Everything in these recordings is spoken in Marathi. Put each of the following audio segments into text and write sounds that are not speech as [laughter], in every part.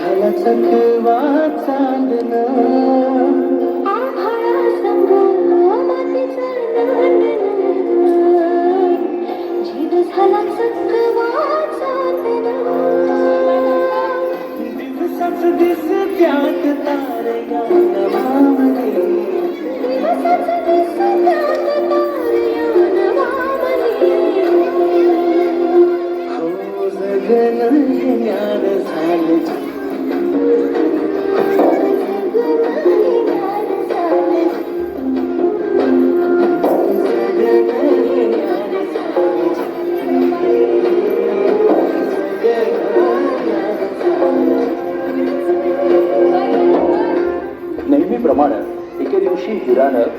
झाला सखवा चांदन झाला सखवा चांदन दिस त्यात तारे भावने दिवसाच दिस त्यात हो जगन ज्ञान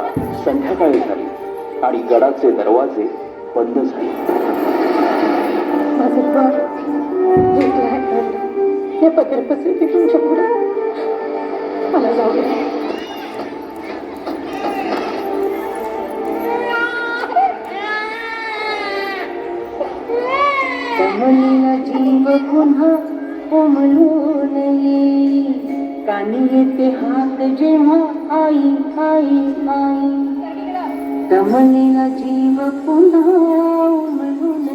बघता संध्याकाळी झाली आणि गडाचे दरवाजे बंद झाले. माझं बाळ झोपलं आहे हे पदर पसरते तुमच्यापुढे मला जाऊ दे. [laughs] जीव पुन्हा येई कानी येते हात जेव्हा हो, आई आई आई. दमलेला जीव पुन्हा उमलून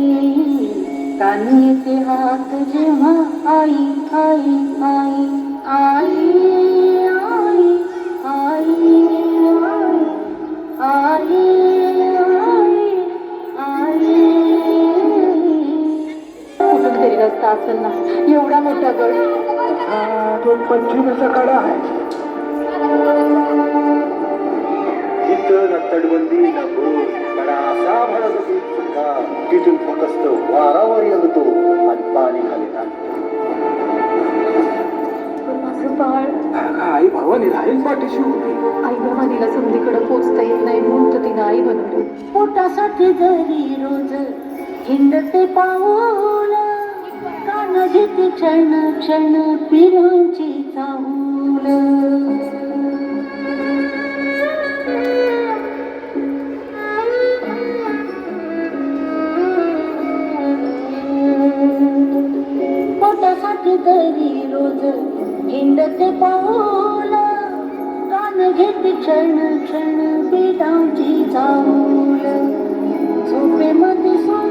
येईल येते हात जेव्हा हो, आई आई आई. आई असेल ना एवढा मोठा गड. तो पंचमीचा कडा आहे तटबंदी न भूत कडा असा भरत असून सुद्धा तिथून फक्त वारावर येतो आणि पाणी खाली टाकतो. आई भवानी राहील पाठीशी आई भवानीला समधीकडे पोचता येत नाही म्हणून तर तिनं आई बनवली. पोटासाठी जरी रोज हिंडते पाऊल कान क्षण क्षण पिरांची चाहूल पोटासाठी तरी रोज हिंडते पाऊल. कान घेते क्षण क्षण पिरांची चाहूल देते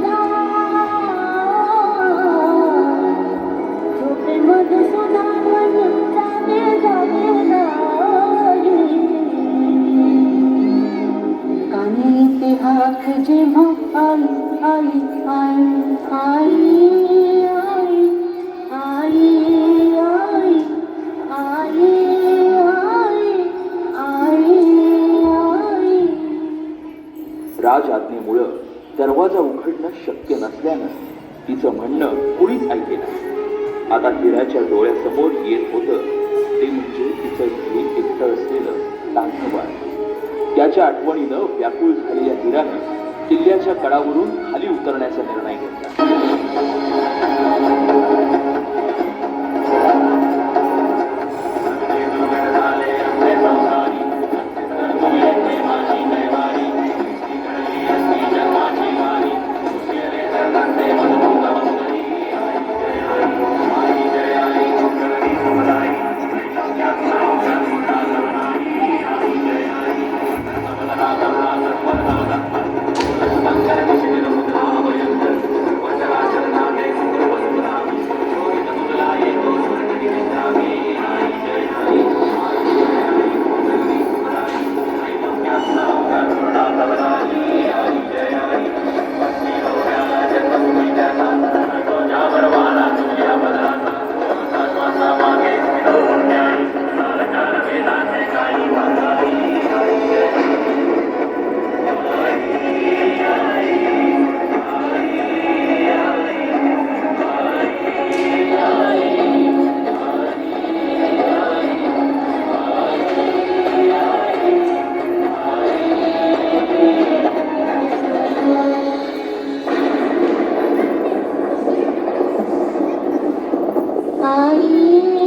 राज आज्ञेमुळं दरवाजा उघडणं शक्य नसल्यानं तिचं म्हणणं कुणीच ऐके आता हिराच्या डोळ्यासमोर येत होतं ते म्हणजे तिचं घरी एकटं असलेलं तांठवाड त्याच्या आठवणीनं व्याकुळ झालेल्या हिरानं किल्ल्याच्या कडावरून खाली उतरण्याचा निर्णय घेतला. Bye.